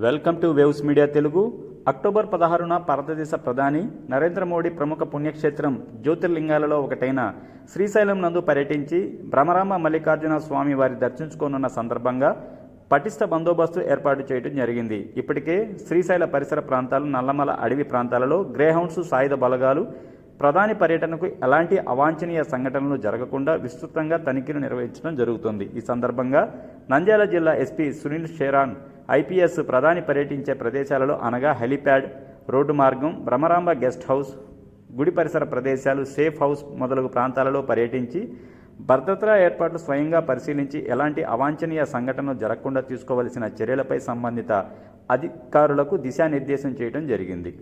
Welcome to Waves Media Telugu. October పదహారున భారతదేశ ప్రధాని నరేంద్ర మోడీ ప్రముఖ పుణ్యక్షేత్రం జ్యోతిర్లింగాలలో ఒకటైన శ్రీశైలం నందు పర్యటించి భ్రమరామ మల్లికార్జున స్వామి వారి దర్శించుకోనున్న సందర్భంగా పటిష్ట బందోబస్తు ఏర్పాటు చేయడం జరిగింది. ఇప్పటికే శ్రీశైల పరిసర ప్రాంతాలు నల్లమల అడవి ప్రాంతాలలో గ్రేహౌండ్స్ సాయుధ బలగాలు ప్రధాని పర్యటనకు ఎలాంటి అవాంఛనీయ సంఘటనలు జరగకుండా విస్తృతంగా తనిఖీలు నిర్వహించడం జరుగుతుంది. ఈ సందర్భంగా నంద్యాల జిల్లా ఎస్పీ సునీల్ షేరాన్ ఐపీఎస్ ప్రధాని పర్యటించే ప్రదేశాలలో అనగా హెలిప్యాడ్ రోడ్డు మార్గం భ్రమరాంబ గెస్ట్ హౌస్ గుడి పరిసర ప్రదేశాలు సేఫ్ హౌస్ మొదలగు ప్రాంతాలలో పర్యటించి భద్రతా ఏర్పాట్లు స్వయంగా పరిశీలించి ఎలాంటి అవాంఛనీయ సంఘటనలు జరగకుండా తీసుకోవలసిన చర్యలపై సంబంధిత అధికారులకు దిశానిర్దేశం చేయడం జరిగింది.